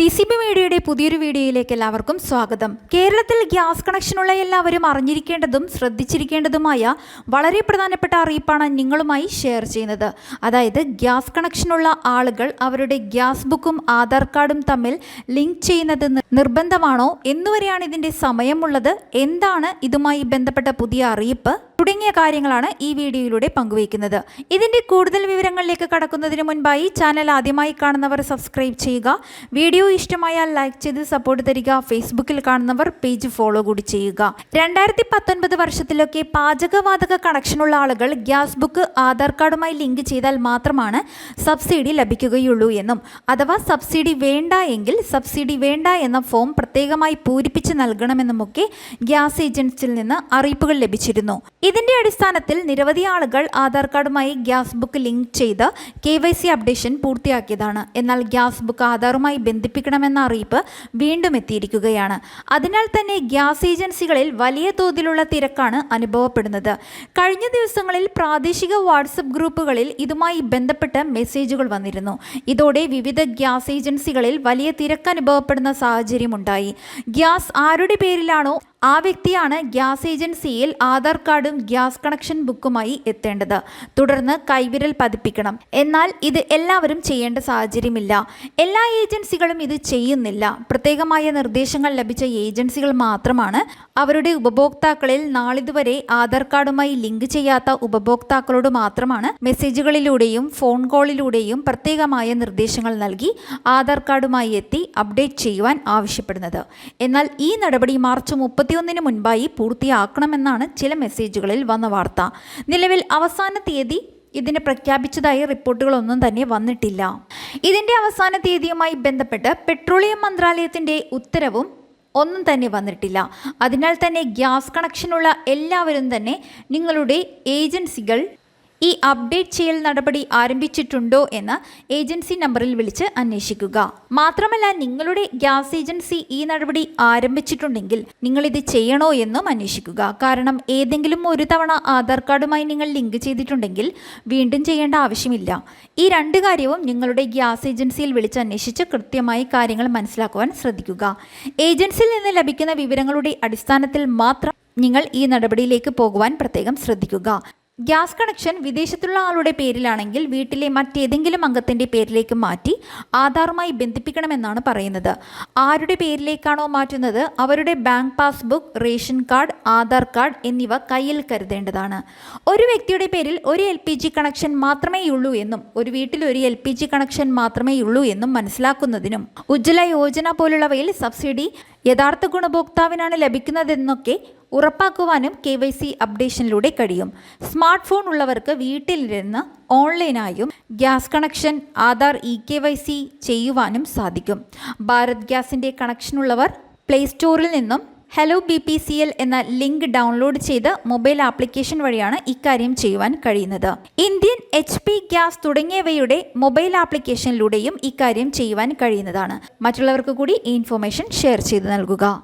D C B മീഡിയയുടെ പുതിയൊരു വീഡിയോയിലേക്ക് എല്ലാവർക്കും സ്വാഗതം. കേരളത്തിൽ ഗ്യാസ് കണക്ഷനുള്ള എല്ലാവരും അറിഞ്ഞിരിക്കേണ്ടതും ശ്രദ്ധിച്ചിരിക്കേണ്ടതുമായ വളരെ പ്രധാനപ്പെട്ട അറിയിപ്പാണ് നിങ്ങളുമായി ഷെയർ ചെയ്യുന്നത്. അതായത് ഗ്യാസ് കണക്ഷനുള്ള ആളുകൾ അവരുടെ ഗ്യാസ് ബുക്കും ആധാർ കാർഡും തമ്മിൽ ലിങ്ക് ചെയ്യുന്നത് നിർബന്ധമാണോ? എന്നുവരെയാണ് ഇതിന്റെ സമയമുള്ളത്. എന്താണ് ഇതുമായി ബന്ധപ്പെട്ട പുതിയ അറിയിപ്പ്? തുടങ്ങിയ കാര്യങ്ങളാണ് ഈ വീഡിയോയിലൂടെ പങ്കുവയ്ക്കുന്നത്. ഇതിന്റെ കൂടുതൽ വിവരങ്ങളിലേക്ക് കടക്കുന്നതിന് മുൻപായി ചാനൽ ആദ്യമായി കാണുന്നവർ സബ്സ്ക്രൈബ് ചെയ്യുക. വീഡിയോ ഇഷ്ടമായാൽ ലൈക്ക് ചെയ്ത് സപ്പോർട്ട് തരിക. ഫേസ്ബുക്കിൽ കാണുന്നവർ പേജ് ഫോളോ കൂടി ചെയ്യുക. രണ്ടായിരത്തി പത്തൊൻപത് വർഷത്തിലൊക്കെ പാചകവാതക കണക്ഷനുള്ള ആളുകൾ ഗ്യാസ് ബുക്ക് ആധാർ കാർഡുമായി ലിങ്ക് ചെയ്താൽ മാത്രമാണ് സബ്സിഡി ലഭിക്കുകയുള്ളൂ എന്നും അഥവാ സബ്സിഡി വേണ്ട എങ്കിൽ സബ്സിഡി വേണ്ട എന്ന ഫോം പ്രത്യേകമായി പൂരിപ്പിച്ച് നൽകണമെന്നുമൊക്കെ ഗ്യാസ് ഏജൻസിയിൽ നിന്ന് അറിയിപ്പുകൾ ലഭിച്ചിരുന്നു. ഇതിന്റെ അടിസ്ഥാനത്തിൽ നിരവധി ആളുകൾ ആധാർ കാർഡുമായി ഗ്യാസ് ബുക്ക് ലിങ്ക് ചെയ്ത് കെ വൈ സി അപ്ഡേഷൻ പൂർത്തിയാക്കിയതാണ്. എന്നാൽ ഗ്യാസ് ബുക്ക് ആധാറുമായി ബന്ധിപ്പിക്കണമെന്ന അറിയിപ്പ് വീണ്ടും എത്തിയിരിക്കുകയാണ്. അതിനാൽ തന്നെ ഗ്യാസ് ഏജൻസികളിൽ വലിയ തോതിലുള്ള തിരക്കാണ് അനുഭവപ്പെടുന്നത്. കഴിഞ്ഞ ദിവസങ്ങളിൽ പ്രാദേശിക വാട്സപ്പ് ഗ്രൂപ്പുകളിൽ ഇതുമായി ബന്ധപ്പെട്ട് മെസ്സേജുകൾ വന്നിരുന്നു. ഇതോടെ വിവിധ ഗ്യാസ് ഏജൻസികളിൽ വലിയ തിരക്ക് അനുഭവപ്പെടുന്ന സാഹചര്യമുണ്ടായി. ഗ്യാസ് ആരുടെ പേരിലാണോ ആ വ്യക്തിയാണ് ഗ്യാസ് ഏജൻസിയിൽ ആധാർ കാർഡും ഗ്യാസ് കണക്ഷൻ ബുക്കുമായി എത്തേണ്ടത്. തുടർന്ന് കൈവിരൽ പതിപ്പിക്കണം. എന്നാൽ ഇത് എല്ലാവരും ചെയ്യേണ്ട സാഹചര്യമില്ല. എല്ലാ ഏജൻസികളും ഇത് ചെയ്യുന്നില്ല. പ്രത്യേകമായ നിർദ്ദേശങ്ങൾ ലഭിച്ച ഏജൻസികൾ മാത്രമാണ് അവരുടെ ഉപഭോക്താക്കളിൽ നാളിതുവരെ ആധാർ കാർഡുമായി ലിങ്ക് ചെയ്യാത്ത ഉപഭോക്താക്കളോട് മാത്രമാണ് മെസ്സേജുകളിലൂടെയും ഫോൺ കോളിലൂടെയും പ്രത്യേകമായ നിർദ്ദേശങ്ങൾ നൽകി ആധാർ കാർഡുമായി എത്തി അപ്ഡേറ്റ് ചെയ്യുവാൻ ആവശ്യപ്പെടുന്നത്. എന്നാൽ ഈ നടപടി മാർച്ച് മുപ്പത്തിയൊന്നിന് മുൻപായി പൂർത്തിയാക്കണമെന്നാണ് ചില മെസ്സേജുകളിൽ വന്ന വാർത്ത. നിലവിൽ അവസാന തീയതി ഇതിന് പ്രഖ്യാപിച്ചതായി റിപ്പോർട്ടുകളൊന്നും തന്നെ വന്നിട്ടില്ല. ഇതിന്റെ അവസാന തീയതിയുമായി ബന്ധപ്പെട്ട് പെട്രോളിയം മന്ത്രാലയത്തിന്റെ ഉത്തരവും ഒന്നും തന്നെ വന്നിട്ടില്ല. അതിനാൽ തന്നെ ഗ്യാസ് കണക്ഷനുള്ള എല്ലാവരും തന്നെ നിങ്ങളുടെ ഏജൻസികൾ ഈ അപ്ഡേറ്റ് ചെയ്യൽ നടപടി ആരംഭിച്ചിട്ടുണ്ടോ എന്ന് ഏജൻസി നമ്പറിൽ വിളിച്ച് അന്വേഷിക്കുക. മാത്രമല്ല നിങ്ങളുടെ ഗ്യാസ് ഏജൻസി ഈ നടപടി ആരംഭിച്ചിട്ടുണ്ടെങ്കിൽ നിങ്ങൾ ഇത് ചെയ്യണോ എന്നും അന്വേഷിക്കുക. കാരണം ഏതെങ്കിലും ഒരു തവണ ആധാർ കാർഡുമായി നിങ്ങൾ ലിങ്ക് ചെയ്തിട്ടുണ്ടെങ്കിൽ വീണ്ടും ചെയ്യേണ്ട ആവശ്യമില്ല. ഈ രണ്ട് കാര്യവും നിങ്ങളുടെ ഗ്യാസ് ഏജൻസിയിൽ വിളിച്ച് അന്വേഷിച്ച് കൃത്യമായി കാര്യങ്ങൾ മനസ്സിലാക്കുവാൻ ശ്രദ്ധിക്കുക. ഏജൻസിയിൽ നിന്ന് ലഭിക്കുന്ന വിവരങ്ങളുടെ അടിസ്ഥാനത്തിൽ മാത്രം നിങ്ങൾ ഈ നടപടിയിലേക്ക് പോകുവാൻ പ്രത്യേകം ശ്രദ്ധിക്കുക. ഗ്യാസ് കണക്ഷൻ വിദേശത്തുള്ള ആളുടെ പേരിലാണെങ്കിൽ വീട്ടിലെ മറ്റേതെങ്കിലും അംഗത്തിന്റെ പേരിലേക്ക് മാറ്റി ആധാറുമായി ബന്ധിപ്പിക്കണമെന്നാണ് പറയുന്നത്. ആരുടെ പേരിലേക്കാണോ മാറ്റുന്നത് അവരുടെ bank passbook ration card Aadhaar card എന്നിവ കയ്യിൽ കരുതേണ്ടതാണ്. ഒരു വ്യക്തിയുടെ പേരിൽ ഒരു എൽ പി ജി കണക്ഷൻ മാത്രമേ ഉള്ളൂ എന്നും ഒരു വീട്ടിൽ ഒരു എൽ പി ജി കണക്ഷൻ മാത്രമേ ഉള്ളൂ എന്നും മനസ്സിലാക്കുന്നതിനും ഉജ്ജ്വല യോജന പോലുള്ളവയിൽ സബ്സിഡി യഥാർത്ഥ ഗുണഭോക്താവിനാണ് ലഭിക്കുന്നതെന്നൊക്കെ ഉറപ്പാക്കുവാനും കെ വൈ സി അപ്ഡേഷനിലൂടെ കഴിയും. സ്മാർട്ട് ഫോൺ ഉള്ളവർക്ക് വീട്ടിലിരുന്ന് ഓൺലൈനായും gas connection Aadhaar e K Y C ചെയ്യുവാനും സാധിക്കും. ഭാരത് ഗ്യാസിന്റെ കണക്ഷനുള്ളവർ പ്ലേ സ്റ്റോറിൽ നിന്നും hello B P C L എന്ന ലിങ്ക് ഡൗൺലോഡ് ചെയ്ത് മൊബൈൽ ആപ്ലിക്കേഷൻ വഴിയാണ് ഇക്കാര്യം ചെയ്യുവാൻ കഴിയുന്നത്. ഇന്ത്യൻ എച്ച് പി ഗ്യാസ് തുടങ്ങിയവയുടെ മൊബൈൽ ആപ്ലിക്കേഷനിലൂടെയും ഇക്കാര്യം ചെയ്യുവാൻ കഴിയുന്നതാണ്. മറ്റുള്ളവർക്ക് കൂടി ഈ ഇൻഫർമേഷൻ ഷെയർ ചെയ്ത് നൽകുക.